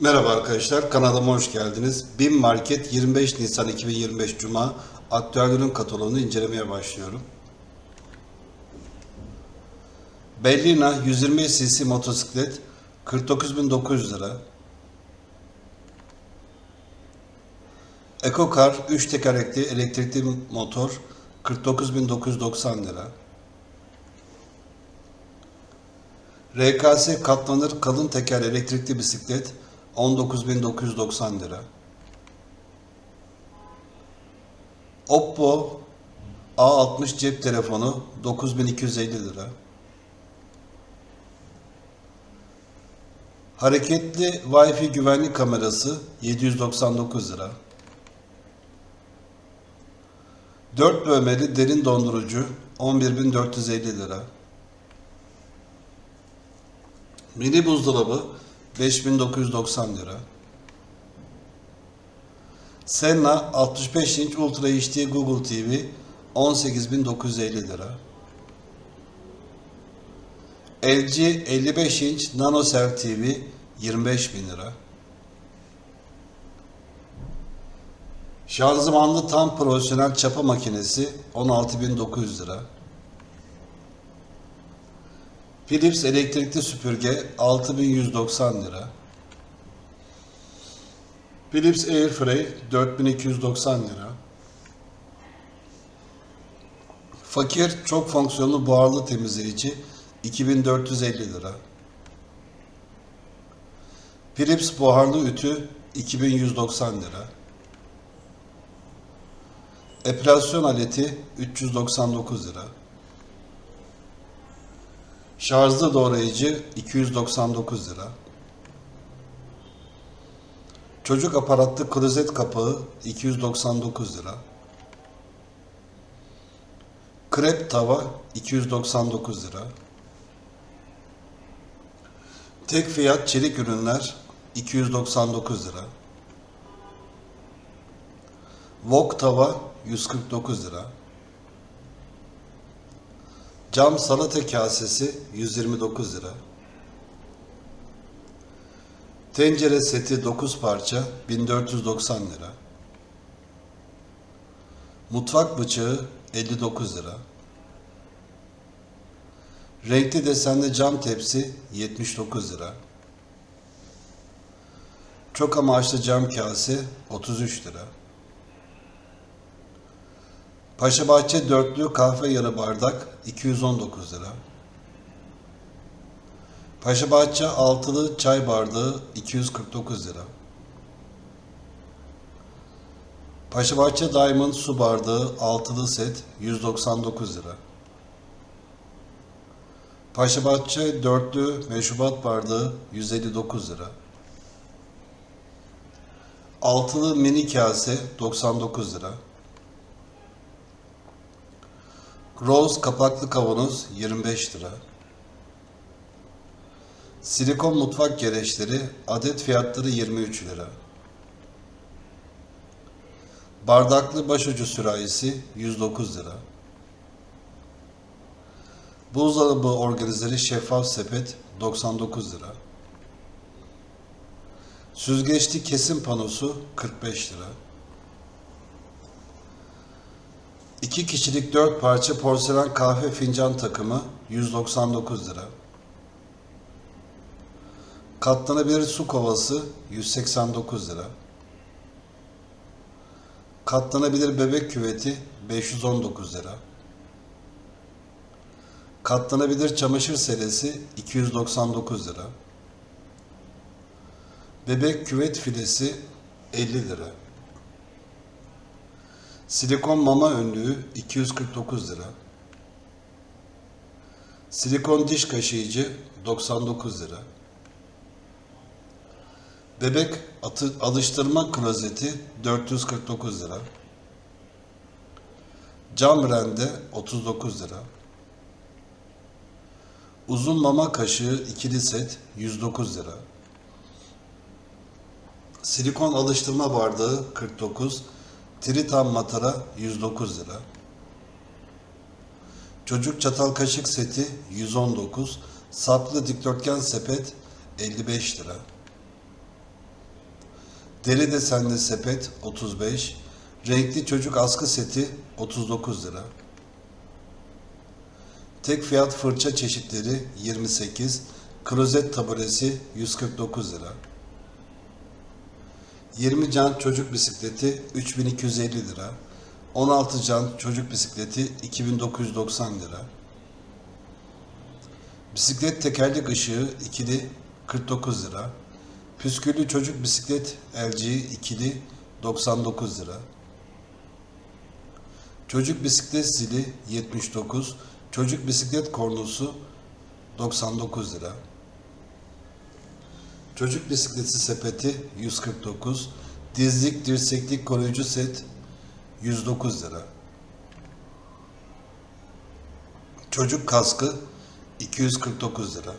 Merhaba arkadaşlar, kanalıma hoş geldiniz. BİM Market 25 Nisan 2025 Cuma aktüel ürün kataloğunu incelemeye başlıyorum. Bellina 125 cc motosiklet 49.900 lira. EcoCar 3 tekerlekli elektrikli motor 49.990 lira. RKS katlanır kalın teker elektrikli bisiklet 19.990 lira. Oppo A60 cep telefonu 9250 lira. Hareketli Wi-Fi güvenlik kamerası 799 lira. 4 bölmeli derin dondurucu 11.450 lira. Mini buzdolabı 5990 lira. Senna 65 inç Ultra HD Google TV 18950 lira. LG 55 inç NanoCell TV 25000 lira. Şanzımanlı tam profesyonel çapa makinesi 16900 lira. Philips elektrikli süpürge 6190 lira. Philips Airfryer 4290 lira. Fakir çok fonksiyonlu buharlı temizleyici 2450 lira. Philips buharlı ütü 2190 lira. Epilasyon aleti 399 lira. Şarjlı doğrayıcı 299 lira. Çocuk aparatlı klozet kapağı 299 lira. Krep tava 299 lira. Tek fiyat çelik ürünler 299 lira. Wok tava 149 lira. Cam salata kasesi 129 lira. Tencere seti 9 parça 1490 lira. Mutfak bıçağı 59 lira. Renkli desenli cam tepsi 79 lira. Çok amaçlı cam kase 33 lira. Paşabahçe dörtlü kahve yarı bardak 219 lira. Paşabahçe altılı çay bardağı 249 lira. Paşabahçe Diamond su bardağı altılı set 199 lira. Paşabahçe dörtlü meşrubat bardağı 159 lira. Altılı mini kase 99 lira. Rose kapaklı kavanoz 25 lira. Silikon mutfak gereçleri adet fiyatları 23 lira. Bardaklı başucu sürahisi 109 lira. Buzdolabı organizeri şeffaf sepet 99 lira. Süzgeçli kesim panosu 45 lira. İki kişilik dört parça porselen kahve fincan takımı 199 lira. Katlanabilir su kovası 189 lira. Katlanabilir bebek küveti 519 lira. Katlanabilir çamaşır selesi 299 lira. Bebek küvet filesi 50 lira. Silikon mama önlüğü 249 lira. Silikon diş kaşıyıcı 99 lira. Bebek atı, alıştırma klozeti 449 lira. Cam rende 39 lira. Uzun mama kaşığı ikili set 109 lira. Silikon alıştırma bardağı 49 Tritan matara 109 lira. Çocuk çatal kaşık seti 119. Saplı dikdörtgen sepet 55 lira. Deri desenli sepet 35. Renkli çocuk askı seti 39 lira. Tek fiyat fırça çeşitleri 28. Klozet taburesi 149 lira. 20 can çocuk bisikleti 3250 lira. 16 can çocuk bisikleti 2990 lira. Bisiklet tekerlek ışığı ikili 49 lira. Püsküllü çocuk bisiklet LG ikili 99 lira. Çocuk bisiklet zili 79. Çocuk bisiklet kornosu 99 lira. Çocuk bisikleti sepeti 149. Dizlik dirseklik koruyucu set 109 lira. Çocuk kaskı 249 lira.